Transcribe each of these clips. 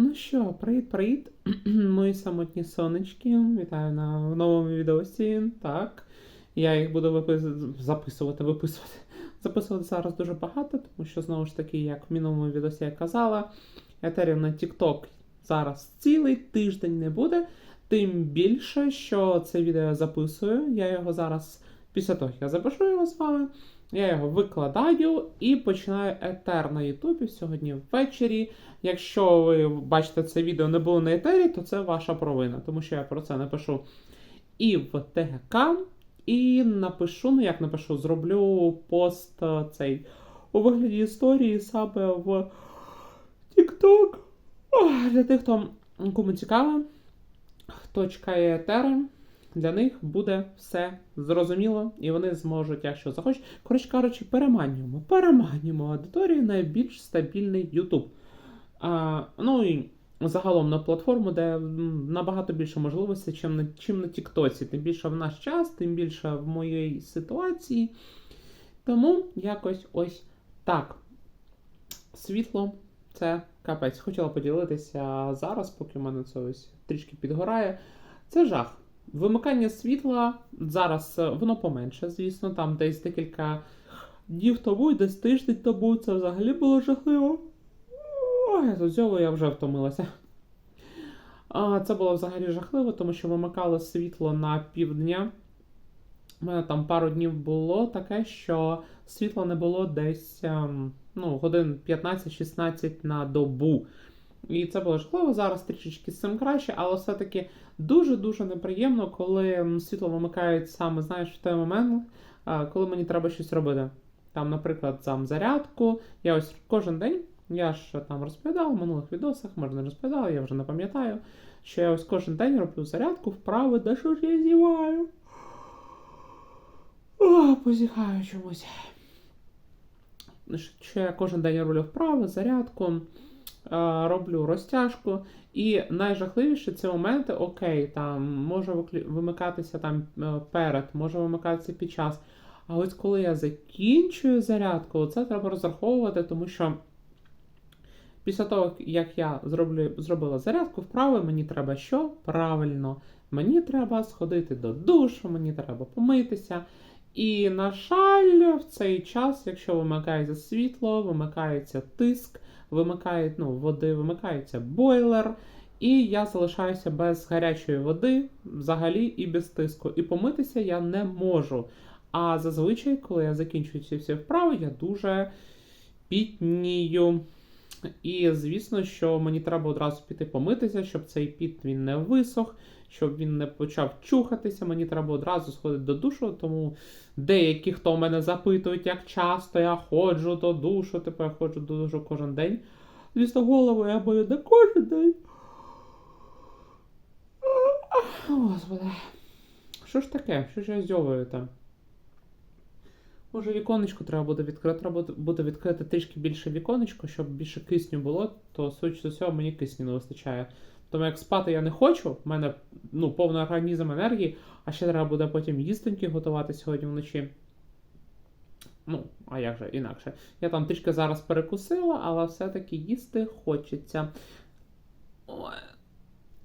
Ну що, привіт-привіт, мої самотні сонечки. Вітаю на новому відосі. Так. Я їх буду записувати, виписувати. Записувати зараз дуже багато, тому що, знову ж таки, як в минулому відосі я казала, етерів на TikTok зараз цілий тиждень не буде. Тим більше, що це відео записую. Я його зараз, після того, як я запишу його з вами, я його викладаю і починаю етер на Ютубі сьогодні ввечері. Якщо ви бачите це відео не було на етері, то це ваша провина, тому що я про це напишу і в ТГК, і напишу, ну як напишу, зроблю пост е, цей у вигляді історії саме в TikTok. Для тих, хто кому цікаво, хто чекає етери, для них буде все зрозуміло, і вони зможуть, якщо захочуть. Коротше кажучи, переманюємо. Переманюємо аудиторію на більш стабільний YouTube. Ну і загалом на платформу, де набагато більше можливостей, чим на, чим на Тіктоці. Тим більше в наш час, тим більше в моїй ситуації. Тому якось ось так. Світло це капець. Хотіла поділитися зараз, поки в мене це ось трішки підгорає. Це жах. Вимикання світла зараз е, воно поменше, звісно, там десь декілька днів тому, і десь тиждень тому це взагалі було жахливо. Ой, до цього я вже втомилася. А, Це було взагалі жахливо, тому що вимикали світло на півдня. У мене там пару днів було таке, що світла не було десь ем, ну, годин 15-16 на добу. І це було жахливо. Зараз трішечки з цим краще, але все-таки дуже-дуже неприємно, коли світло вимикають саме, знаєш, в той момент, коли мені треба щось робити. Там, наприклад, там зарядку. Я ось кожен день, я ж там розповідав в минулих відосах, може не розповідав, я вже не пам'ятаю, що я ось кожен день роблю зарядку вправи, де що ж я зіваю. Позіхаю чомусь. Що я кожен день роблю вправи, зарядку, роблю розтяжку. І найжахливіше це моменти, окей, там може вимикатися там е, перед, може вимикатися під час. А ось коли я закінчую зарядку, це треба розраховувати, тому що після того, як я зроблю, зробила зарядку вправи, мені треба що? Правильно, мені треба сходити до душу, мені треба помитися. І, на жаль, в цей час, якщо вимикається світло, вимикається тиск, вимикає, ну, води, вимикається бойлер, і я залишаюся без гарячої води взагалі і без тиску. І помитися я не можу. А зазвичай, коли я закінчую ці всі вправи, я дуже пітнію. І звісно, що мені треба одразу піти помитися, щоб цей піт він не висох, щоб він не почав чухатися. Мені треба одразу сходити до душу, тому деякі, хто мене запитують, як часто я ходжу до душу, типу я ходжу до душу кожен день. Звісно, голову я бою не кожен день. Господи. Що ж таке? Що ж я зьовую там? Може, віконечко треба буде відкрити, треба буде відкрити трішки більше віконечко, щоб більше кисню було, то судячи з усього, мені кисню не вистачає. Тому як спати я не хочу, в мене ну, повний організм енергії, а ще треба буде потім їстеньки готувати сьогодні вночі. Ну, а як же інакше? Я там трішки зараз перекусила, але все-таки їсти хочеться. Ой.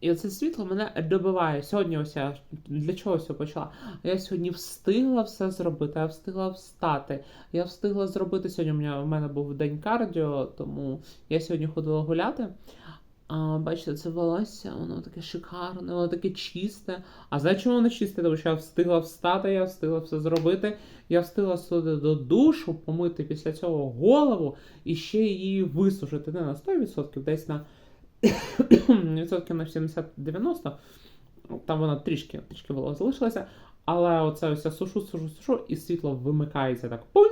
І оце світло мене добиває. Сьогодні ось я для чого все почала? Я сьогодні встигла все зробити, я встигла встати. Я встигла зробити сьогодні. У мене, у мене був день кардіо, тому я сьогодні ходила гуляти. А, бачите, це волосся, воно таке шикарне, воно таке чисте. А знаєте, чому воно чисте? Тому що я встигла встати, я встигла все зробити. Я встигла сюди до душу, помити після цього голову і ще її висушити. Не на 100%, десь на відсотків на 70-90. Там вона трішки, трішки волос залишилася. Але оце ось сушу, сушу, сушу, і світло вимикається так. Пунь!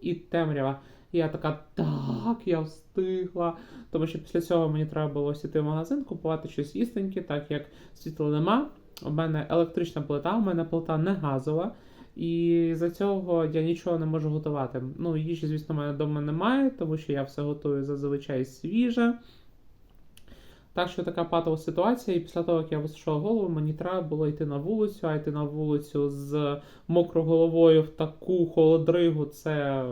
І темрява. І я така, так, я встигла. Тому що після цього мені треба було сіти в магазин, купувати щось їстеньке, так як світла нема. У мене електрична плита, у мене плита не газова. І за цього я нічого не можу готувати. Ну, їжі, звісно, в мене вдома немає, тому що я все готую зазвичай свіже. Так що така патова ситуація, і після того, як я висушила голову, мені треба було йти на вулицю, а йти на вулицю з мокрою головою в таку холодригу це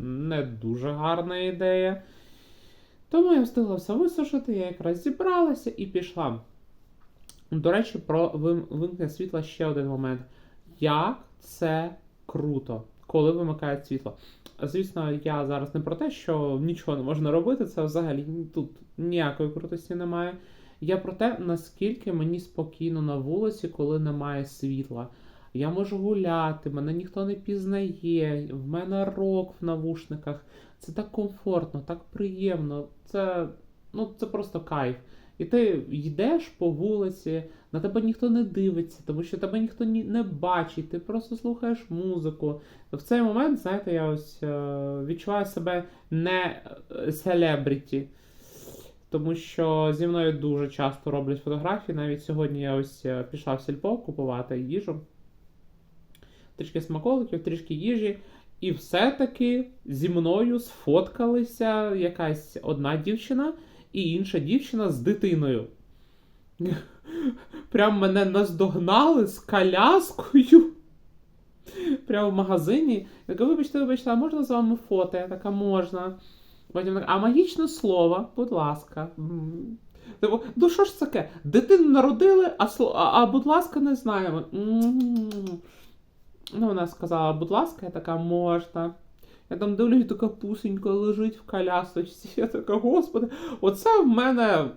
не дуже гарна ідея. Тому я встигла все висушити, я якраз зібралася і пішла. До речі, про вимкнення світла ще один момент. Як це круто, коли вимикають світло. Звісно, я зараз не про те, що нічого не можна робити, це взагалі тут ніякої крутості немає. Я про те, наскільки мені спокійно на вулиці, коли немає світла. Я можу гуляти, мене ніхто не пізнає, в мене рок в навушниках. Це так комфортно, так приємно. Це, ну, це просто кайф. І ти йдеш по вулиці, на тебе ніхто не дивиться, тому що тебе ніхто ні, не бачить, ти просто слухаєш музику. В цей момент, знаєте, я ось е, відчуваю себе не селебріті. Тому що зі мною дуже часто роблять фотографії. Навіть сьогодні я ось е, пішла в сільпо купувати їжу. Трішки смаколиків, трішки їжі. І все-таки зі мною сфоткалися якась одна дівчина і інша дівчина з дитиною. Прям мене наздогнали з коляскою. Прямо в магазині. Я кажу, вибачте, вибачте, а можна з вами фото? Я така, можна. Потім так, а магічне слово, будь ласка. Типу, ну що ж таке? Дитину народили, а, а, а будь ласка, не знаємо. Ну, вона сказала, будь ласка, я така, можна. Я там дивлюсь, така пусенька лежить в колясочці. Я така, господи, оце в мене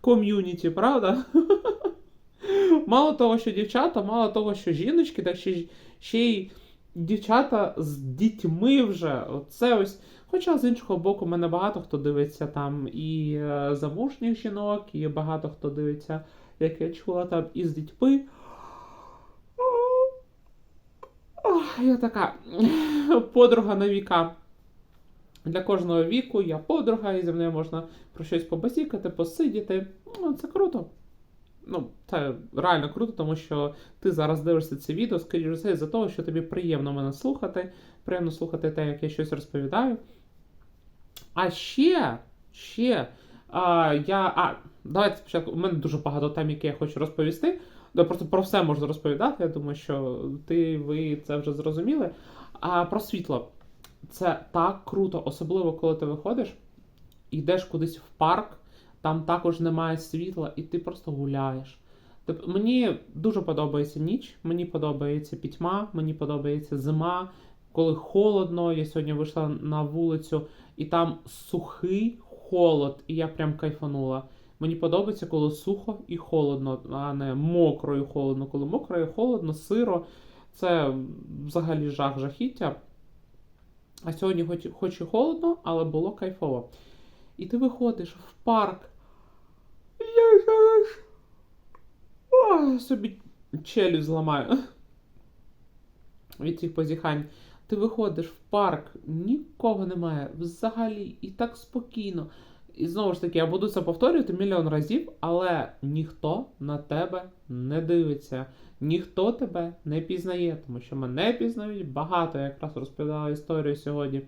ком'юніті, правда? Мало того, що дівчата, мало того, що жіночки, так ще, ще й дівчата з дітьми вже. Оце ось. Хоча з іншого боку, мене багато хто дивиться там і е, замужніх жінок, і багато хто дивиться, як я чула там, і з дітьми. Я така подруга на віка. Для кожного віку я подруга, і зі мною можна про щось побазікати, посидіти. Ну, це круто. Ну, це реально круто, тому що ти зараз дивишся це відео, скоріш за все, за того, що тобі приємно мене слухати, приємно слухати те, як я щось розповідаю. А ще, ще, а, я. А, давайте спочатку. У мене дуже багато тем, які я хочу розповісти. Я просто про все можу розповідати. Я думаю, що ти ви це вже зрозуміли. А про світло. Це так круто, особливо коли ти виходиш, йдеш кудись в парк, там також немає світла, і ти просто гуляєш. Тип- Мені дуже подобається ніч, мені подобається пітьма, мені подобається зима, коли холодно. Я сьогодні вийшла на вулицю, і там сухий холод, і я прям кайфанула. Мені подобається, коли сухо і холодно, а не мокро і холодно. Коли мокро і холодно, сиро, це взагалі жах жахіття. А сьогодні хоч, хоч і холодно, але було кайфово. І ти виходиш в парк. Я зараз Ой, собі челюсть зламаю. Від цих позіхань. Ти виходиш в парк, нікого немає, взагалі, і так спокійно. І знову ж таки, я буду це повторювати мільйон разів, але ніхто на тебе не дивиться, ніхто тебе не пізнає, тому що мене пізнають багато, я якраз розповідала історію сьогодні.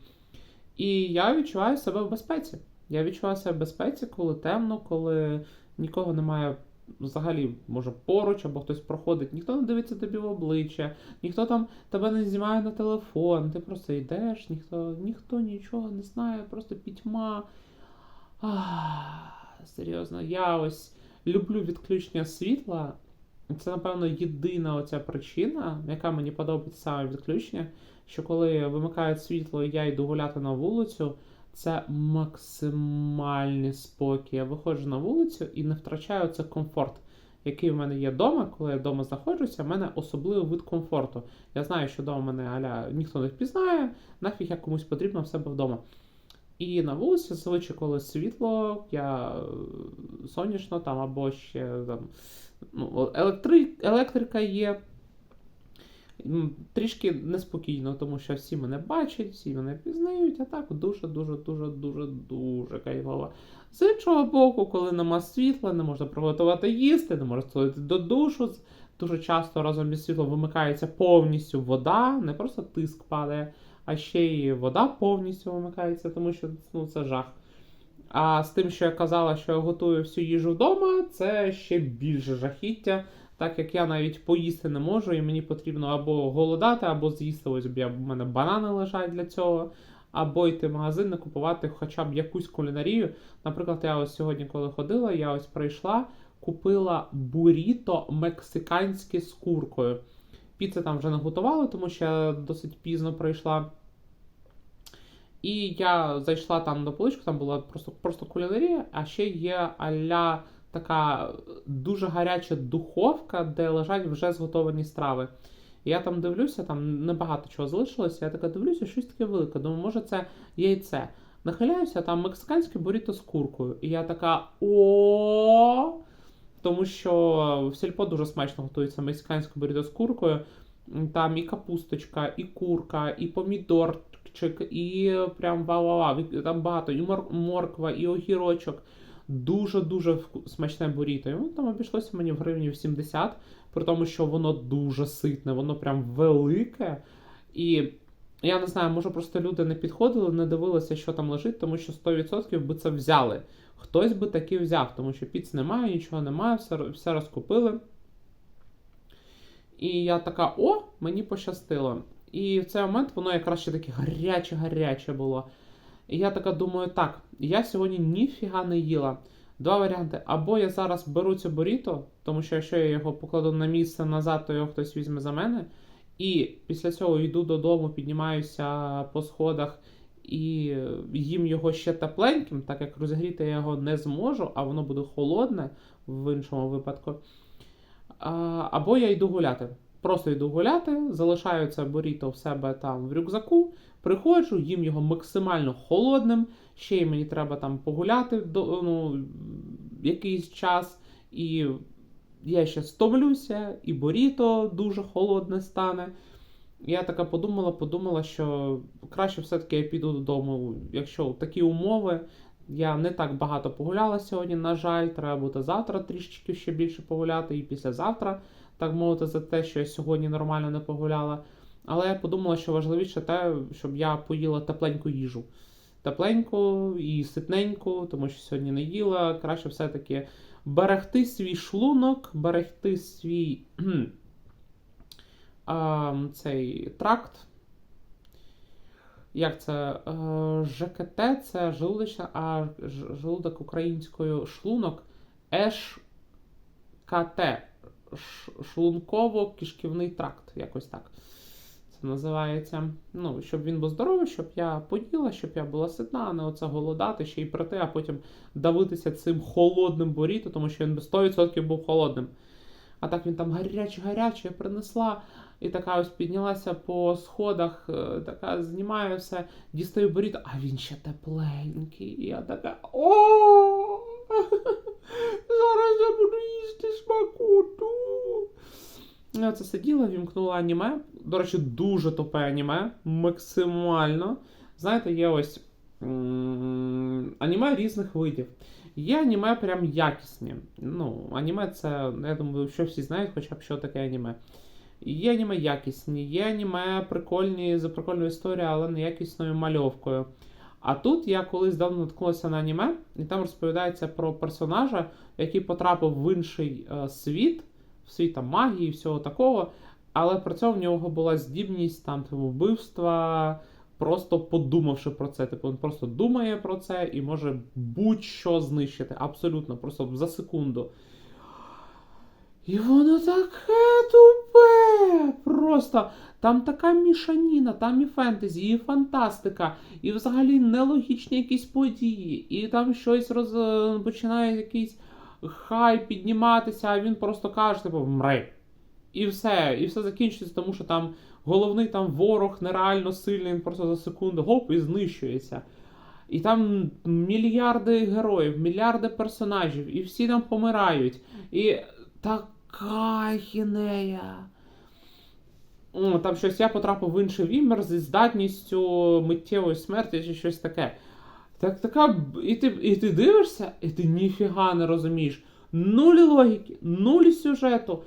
І я відчуваю себе в безпеці. Я відчуваю себе в безпеці, коли темно, коли нікого немає взагалі, може, поруч, або хтось проходить, ніхто не дивиться тобі в обличчя, ніхто там тебе не знімає на телефон, ти просто йдеш, ніхто, ніхто нічого не знає, просто пітьма. Ах, серйозно, я ось люблю відключення світла. Це, напевно, єдина оця причина, яка мені подобається саме відключення, що коли вимикають світло і я йду гуляти на вулицю, це максимальний спокій. Я виходжу на вулицю і не втрачаю цей комфорт, який в мене є вдома. Коли я вдома знаходжуся, в мене особливий вид комфорту. Я знаю, що вдома мене аля ніхто не впізнає, нафіг як комусь потрібно в себе вдома. І на вулиці, зазвичай, коли світло, я е, сонячно там або ще там, ну, електри... електрика є. Трішки неспокійно, тому що всі мене бачать, всі мене пізнають, а так дуже, дуже, дуже, дуже, дуже кайфово. З іншого боку, коли нема світла, не можна приготувати їсти, не можна сходити до душу. Дуже часто разом із світлом вимикається повністю вода, не просто тиск падає, а ще й вода повністю вимикається, тому що ну, це жах. А з тим, що я казала, що я готую всю їжу вдома, це ще більше жахіття, так як я навіть поїсти не можу, і мені потрібно або голодати, або з'їсти. Ось я, в мене банани лежать для цього, або йти в магазин, не купувати хоча б якусь кулінарію. Наприклад, я ось сьогодні, коли ходила, я ось прийшла, купила буріто мексиканське з куркою. Піци там вже не готували, тому що я досить пізно прийшла. І я зайшла там до поличку, там була просто, просто кулінарія, а ще є аля така дуже гаряча духовка, де лежать вже зготовані страви. Я там дивлюся, там небагато чого залишилося. Я така дивлюся, щось таке велике. Думаю, може це яйце. Нахиляюся, там мексиканське буріто з куркою. І я така о. Тому що в сільпо дуже смачно готується мексиканське буріто з куркою. Там і капусточка, і курка, і помідорчик, і прям вау-вау-вау. Там багато, і мор- морква, і огірочок. Дуже-дуже смачне буріто. І воно там обійшлося мені в гривні 70, при тому, що воно дуже ситне, воно прям велике. І я не знаю, може просто люди не підходили, не дивилися, що там лежить, тому що 100% би це взяли. Хтось би таки взяв, тому що піц немає, нічого немає, все, все розкупили. І я така: о, мені пощастило. І в цей момент воно якраз ще таке гаряче-гаряче було. І я така думаю, так, я сьогодні ніфіга не їла. Два варіанти. Або я зараз беру цю буріто, тому що якщо я його покладу на місце назад, то його хтось візьме за мене. І після цього йду додому, піднімаюся по сходах і їм його ще тепленьким, так як розігріти я його не зможу, а воно буде холодне в іншому випадку. Або я йду гуляти. Просто йду гуляти, залишаю це буріто в себе там в рюкзаку, приходжу, їм його максимально холодним. Ще й мені треба там погуляти до, ну, якийсь час, і я ще стомлюся, і боріто дуже холодне стане. Я така подумала, подумала, що краще все-таки я піду додому, якщо такі умови. Я не так багато погуляла сьогодні, на жаль, треба буде завтра трішечки ще більше погуляти, і післязавтра, так мовити, за те, що я сьогодні нормально не погуляла. Але я подумала, що важливіше те, щоб я поїла тепленьку їжу. Тепленьку і ситненьку, тому що сьогодні не їла. Краще все-таки берегти свій шлунок, берегти свій а, цей тракт. Як це? Е, ЖКТ це желудочна, а желудок українською шлунок ЕШКТ. Шлунково-кишківний тракт, якось так. Це називається. Ну, щоб він був здоровий, щоб я поїла, щоб я була ситна, а не оце голодати, ще й прийти, а потім давитися цим холодним боріто, тому що він би 100% був холодним. А так він там гаряче-гаряче принесла. І така ось піднялася по сходах, е, така знімаю все, дістаю боріто, а він ще тепленький. І я така. О! Зараз я буду їсти смакоту. Я це сиділа, вімкнула аніме. До речі, дуже тупе аніме. Максимально. Знаєте, є ось аніме різних видів. Є аніме прям якісні. Ну, аніме це, я думаю, що всі знають, хоча б що таке аніме. Є аніме якісні, є аніме прикольні за прикольною історією, але не якісною мальовкою. А тут я колись давно наткнулася на аніме, і там розповідається про персонажа, який потрапив в інший е, світ, в світ там, магії і всього такого. Але при цьому в нього була здібність там типу, вбивства, просто подумавши про це. Типу він просто думає про це і може будь-що знищити. Абсолютно, просто за секунду. І воно таке тупе. Просто там така мішаніна, там і фентезі, і фантастика, і взагалі нелогічні якісь події, і там щось роз... починає якийсь хай підніматися, а він просто каже, типу, вмри. І все, і все закінчується, тому що там головний там ворог нереально сильний, він просто за секунду гоп і знищується. І там мільярди героїв, мільярди персонажів, і всі там помирають. І така хінея. Там щось я потрапив в інший вімер зі здатністю миттєвої смерті чи щось таке. Так така. І ти, і ти дивишся, і ти ніфіга не розумієш. Нулі логіки, нулі сюжету.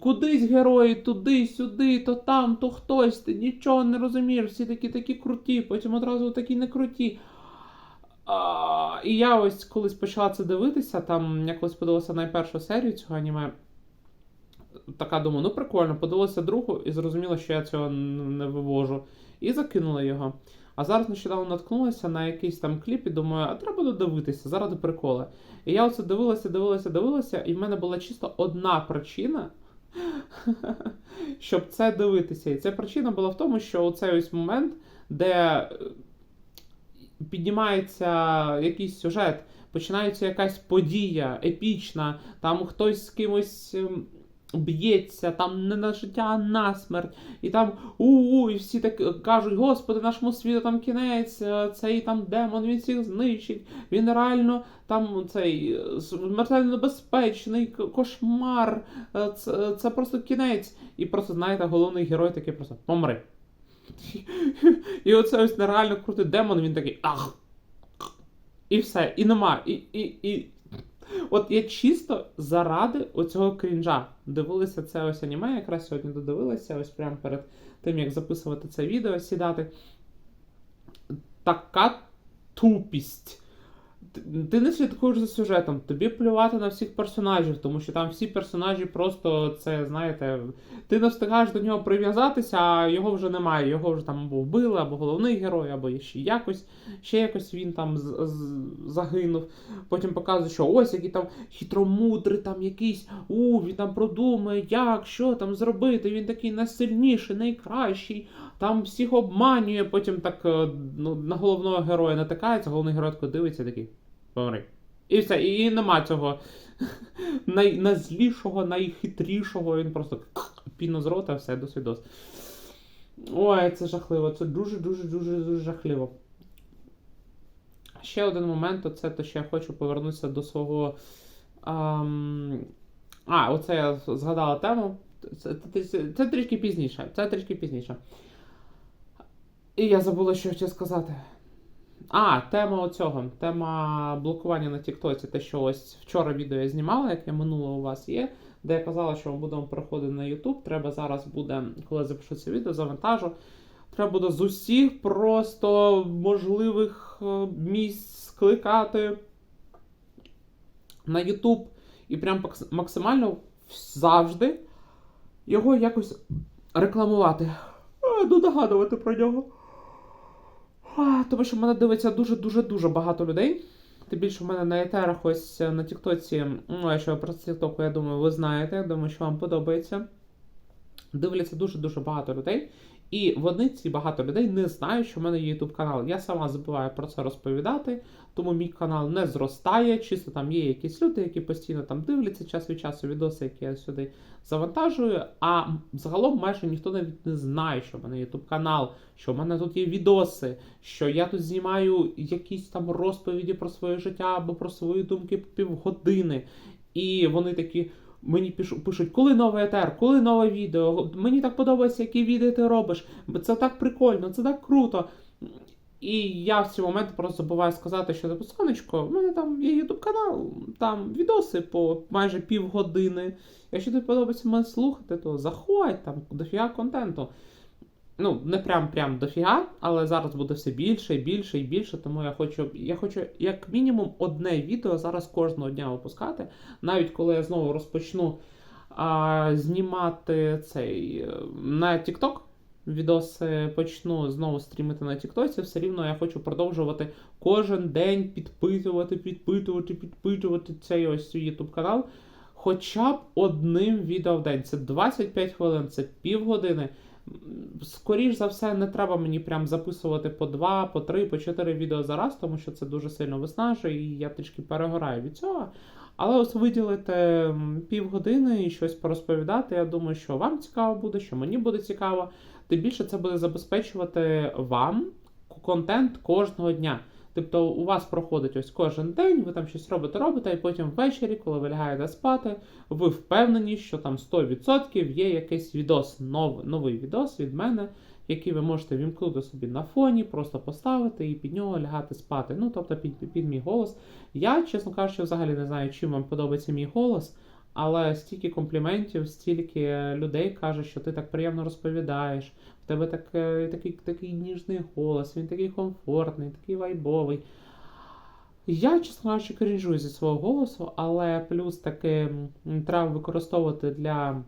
Кудись герої, туди, сюди, то там, то хтось, ти нічого не розумієш, всі такі такі круті, потім одразу такі не круті. А, і я ось колись почала це дивитися, там я колись подивилася найпершу серію цього аніме. Така думаю, ну прикольно, подивилася другу і зрозуміла, що я цього не вивожу. І закинула його. А зараз нещодавно наткнулася на якийсь там кліп і думаю, а треба додивитися заради прикола. І я оце дивилася, дивилася, дивилася, і в мене була чисто одна причина, щоб це дивитися. І ця причина була в тому, що оцей ось момент, де е, піднімається якийсь сюжет, починається якась подія епічна, там хтось з кимось. Б'ється там не на життя, а на смерть. І там у-у, і всі так кажуть: Господи, нашому світу там кінець, е, цей там демон, він всіх знищить. Він реально там цей е, смертельно небезпечний кошмар. е, Це, це просто кінець. І просто, знаєте, головний герой такий просто помри. І оце ось нереально крутий демон, він такий ах. І все, і нема. І, і, і... От я чисто заради оцього крінжа дивилася це ось аніме, якраз сьогодні додивилася, ось прямо перед тим, як записувати це відео, сідати. Така тупість. Ти- не слідкуєш за сюжетом, тобі плювати на всіх персонажів, тому що там всі персонажі просто це, знаєте, ти не встигаєш до нього прив'язатися, а його вже немає. Його вже там або вбили, або головний герой, або ще якось, ще якось він там загинув. Потім показує, що ось який там хитромудрий, там якийсь, у, він там продумає, як, що там зробити. Він такий найсильніший, найкращий, там всіх обманює, потім так е, ну, на головного героя натикається, головний герой тако дивиться такий. Помри. І все, і нема цього най, найзлішого, найхитрішого, він просто піно з рота, все, до свідос. Ой, це жахливо, це дуже-дуже дуже дуже жахливо. Ще один момент, це те, що я хочу повернутися до свого. ам, А, оце я згадала тему. Це, це, це, це трішки пізніше. Це трішки пізніше. І я забула, що хотів сказати. А, тема оцього. Тема блокування на Тіктоці. Те, що ось вчора відео я знімала, яке минуло у вас є, де я казала, що ми будемо переходити на YouTube. Треба зараз буде, коли запишу це відео, завантажу. Треба буде з усіх просто можливих е, місць скликати на YouTube і прям максимально завжди його якось рекламувати. А, Ну, про нього. Тому що в мене дивиться дуже-дуже-дуже багато людей. Тим більше в мене на етерах ось е, на Тіктоці, ну, якщо про Тіктоку, я думаю, ви знаєте, я думаю, що вам подобається. Дивляться дуже-дуже багато людей. І вони, ці багато людей, не знають, що в мене є YouTube канал. Я сама забуваю про це розповідати, тому мій канал не зростає. Чисто там є якісь люди, які постійно там дивляться час від часу відоси, які я сюди завантажую. А загалом майже ніхто навіть не знає, що в мене YouTube канал, що в мене тут є відоси, що я тут знімаю якісь там розповіді про своє життя або про свої думки півгодини. І вони такі. Мені пишуть, коли новий етер, коли нове відео. Мені так подобається, які відео ти робиш. Це так прикольно, це так круто. І я в ці моменти просто забуваю сказати, що типу, сонечко, в мене там є YouTube канал, там відоси по майже півгодини. Якщо тобі подобається мене слухати, то заходь, там дофіга контенту. Ну, не прям прям дофіга, але зараз буде все більше і більше і більше. Тому я хочу, я хочу як мінімум одне відео зараз кожного дня випускати. Навіть коли я знову розпочну а, знімати цей е, на TikTok, відоси почну знову стрімити на TikTok, все рівно я хочу продовжувати кожен день підпитувати, підпитувати, підпитувати цей ось YouTube канал. Хоча б одним відео в день. Це 25 хвилин, це півгодини. Скоріш за все, не треба мені прям записувати по 2, по 3, по 4 відео за раз, тому що це дуже сильно виснажує, і я трішки перегораю від цього. Але ось виділити півгодини і щось порозповідати, я думаю, що вам цікаво буде, що мені буде цікаво. Тим більше це буде забезпечувати вам контент кожного дня. Тобто у вас проходить ось кожен день, ви там щось робите, робите, і потім ввечері, коли ви лягаєте спати, ви впевнені, що там 100% є якийсь відос, нов, новий відос від мене, який ви можете вімкнути собі на фоні, просто поставити і під нього лягати спати. Ну, тобто під, під мій голос. Я, чесно кажучи, взагалі не знаю, чим вам подобається мій голос. Але стільки компліментів, стільки людей каже, що ти так приємно розповідаєш, в тебе так, е, такий, такий ніжний голос, він такий комфортний, такий вайбовий. Я, чесно кажучи, крінжую зі свого голосу, але плюс таки треба використовувати для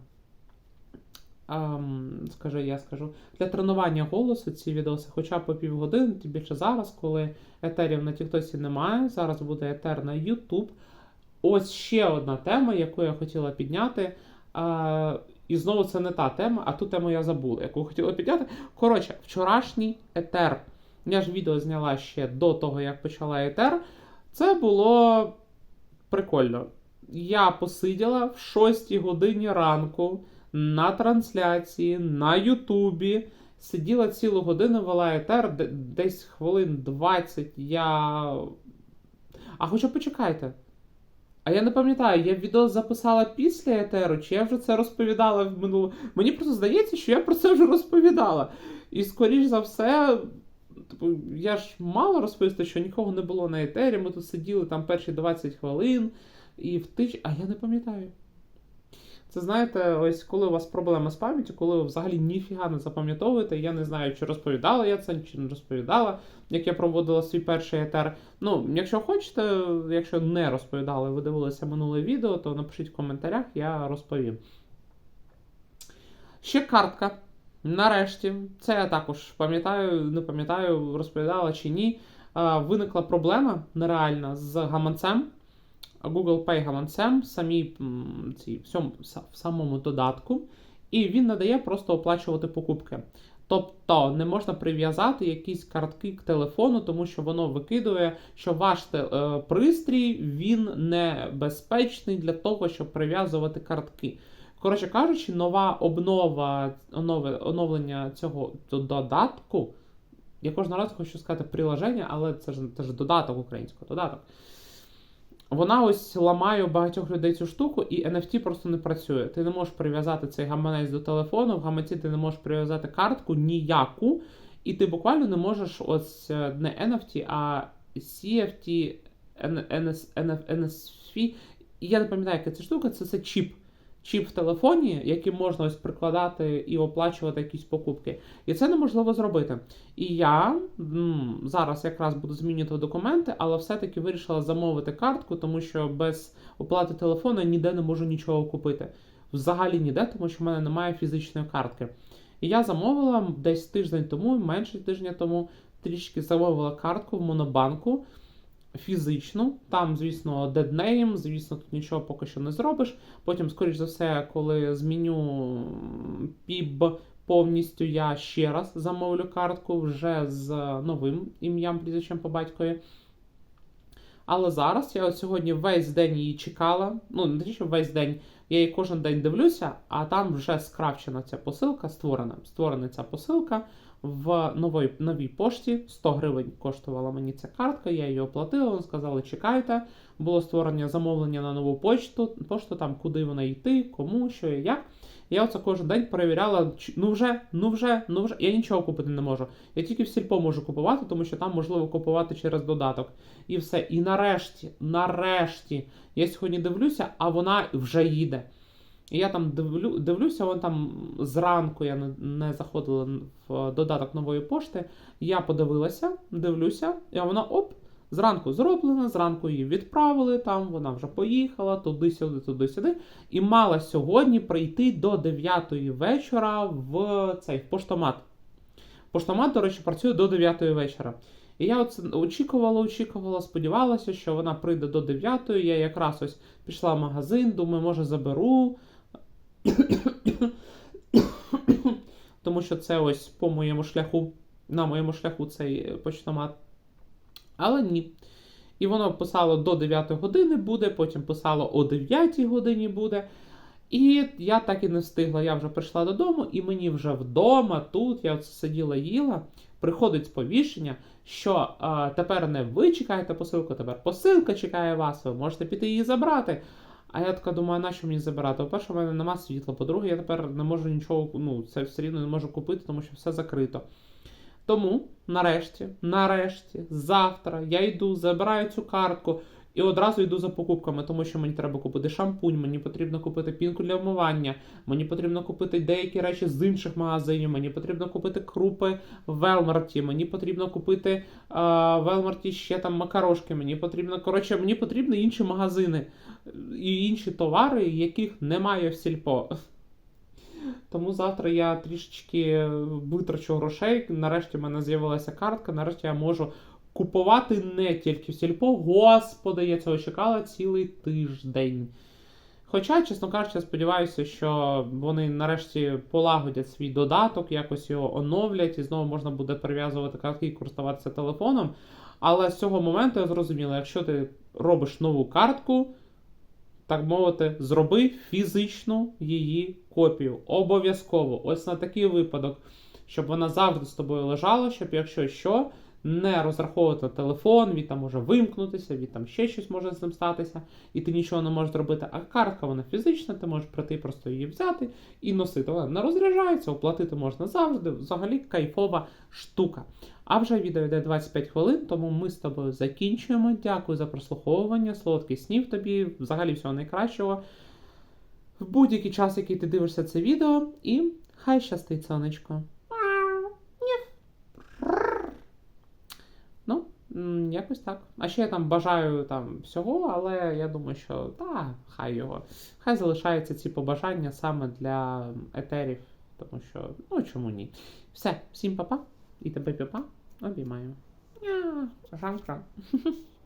ем, скажи, я скажу, для тренування голосу ці відоси, хоча по півгодини, тим більше зараз, коли етерів на Тіктосі немає, зараз буде етер на YouTube. Ось ще одна тема, яку я хотіла підняти. А, і знову це не та тема, а ту тему я забула, яку хотіла підняти. Коротше, вчорашній етер. Я ж відео зняла ще до того, як почала етер. Це було прикольно. Я посиділа в 6 годині ранку на трансляції на Ютубі. Сиділа цілу годину, вела етер, десь хвилин 20 я. А хоча почекайте. А я не пам'ятаю, я відео записала після етеру, чи я вже це розповідала в минулому. Мені просто здається, що я про це вже розповідала. І скоріш за все, типу, я ж мала розповісти, що нікого не було на етері. Ми тут сиділи там перші 20 хвилин і в тич. А я не пам'ятаю. Це знаєте, ось коли у вас проблема з пам'яттю, коли ви взагалі ніфіга не запам'ятовуєте, я не знаю, чи розповідала я це, чи не розповідала, як я проводила свій перший етер. Ну, якщо хочете, якщо не розповідали, ви дивилися минуле відео, то напишіть в коментарях, я розповім. Ще картка. Нарешті, це я також пам'ятаю, не пам'ятаю, розповідала чи ні. Виникла проблема нереальна з гаманцем. Google Pay гаманцем, самі м, ці, в, цьому, са- в самому додатку, і він надає просто оплачувати покупки. Тобто не можна прив'язати якісь картки к телефону, тому що воно викидує, що ваш те- е, пристрій він небезпечний для того, щоб прив'язувати картки. Коротше кажучи, нова обнова, онове, оновлення цього додатку. Я кожного разу хочу сказати приложення, але це ж, це ж додаток українського додаток. Вона ось ламає у багатьох людей цю штуку, і NFT просто не працює. Ти не можеш прив'язати цей гаманець до телефону, в гаманці ти не можеш прив'язати картку ніяку, і ти буквально не можеш ось е, не NFT, а CFT, NS, NF, NSF. Я не пам'ятаю, яка це штука, це, це чіп. Чіп в телефоні, який можна ось прикладати і оплачувати якісь покупки. І це неможливо зробити. І я м, зараз якраз буду змінювати документи, але все-таки вирішила замовити картку, тому що без оплати телефону ніде не можу нічого купити. Взагалі ніде, тому що в мене немає фізичної картки. І я замовила десь тиждень тому, менше тижня тому, трішки замовила картку в Монобанку фізичну. Там, звісно, деднейм, звісно, тут нічого поки що не зробиш. Потім, скоріш за все, коли зміню піб повністю, я ще раз замовлю картку вже з новим ім'ям, прізвищем по батькові. Але зараз я сьогодні весь день її чекала. Ну, не те, що весь день, я її кожен день дивлюся, а там вже скрафчена ця посилка, створена. Створена ця посилка в новій, новій пошті. 100 гривень коштувала мені ця картка, я її оплатила, вони сказали, чекайте. Було створення замовлення на нову почту, пошту, там, куди вона йти, кому, що і як. Я оце кожен день перевіряла, ну вже, ну вже, ну вже. Я нічого купити не можу. Я тільки в сільпо можу купувати, тому що там можливо купувати через додаток. І все. І нарешті, нарешті, я сьогодні дивлюся, а вона вже їде. І я там дивлю, дивлюся, вон там зранку я не, не заходила в додаток нової пошти. Я подивилася, дивлюся, і вона оп, зранку зроблена, зранку її відправили там, вона вже поїхала туди-сюди, туди-сюди. І мала сьогодні прийти до 9 вечора в цей в поштомат. Поштомат, до речі, працює до 9 вечора. І я оце очікувала, очікувала, сподівалася, що вона прийде до 9. Я якраз ось пішла в магазин, думаю, може заберу. Тому що це ось по моєму шляху, на моєму шляху цей почтомат. Але ні. І воно писало до 9 години буде, потім писало о 9 годині буде. І я так і не встигла. Я вже прийшла додому, і мені вже вдома, тут я от сиділа їла, приходить сповіщення, що а, тепер не ви чекаєте посилку, тепер посилка чекає вас, ви можете піти її забрати. А я така думаю, нащо мені забирати? По-перше, в мене нема світла. По-друге, я тепер не можу нічого, ну, це все рівно не можу купити, тому що все закрито. Тому, нарешті, нарешті, завтра я йду, забираю цю картку і одразу йду за покупками, тому що мені треба купити шампунь, мені потрібно купити пінку для вмивання, мені потрібно купити деякі речі з інших магазинів, мені потрібно купити крупи в Велмарті, мені потрібно купити в Велмарті ще там макарошки, мені потрібно, коротше, мені потрібні інші магазини і інші товари, яких немає в сільпо. Тому завтра я трішечки витрачу грошей. Нарешті в мене з'явилася картка, нарешті я можу купувати не тільки в сільпо. Господи, я цього чекала цілий тиждень. Хоча, чесно кажучи, я сподіваюся, що вони нарешті полагодять свій додаток, якось його оновлять, і знову можна буде прив'язувати картки і користуватися телефоном. Але з цього моменту я зрозуміла, якщо ти робиш нову картку, так мовити, зроби фізичну її копію. Обов'язково. Ось на такий випадок, щоб вона завжди з тобою лежала, щоб якщо що, не розраховувати телефон, він там може вимкнутися, він там ще щось може з ним статися, і ти нічого не можеш зробити. А картка вона фізична, ти можеш прийти просто її взяти і носити. Вона не розряджається, оплатити можна завжди. Взагалі кайфова штука. А вже відео йде 25 хвилин, тому ми з тобою закінчуємо. Дякую за прослуховування, солодких снів тобі, взагалі всього найкращого. В будь-який час, який ти дивишся це відео, і хай щастить сонечко. Ну, м, якось так. А ще я там бажаю там всього, але я думаю, що та, хай його. Хай залишаються ці побажання саме для етерів, тому що, ну чому ні. Все, всім па-па. І тебе папа обіймаю. Жан-жан.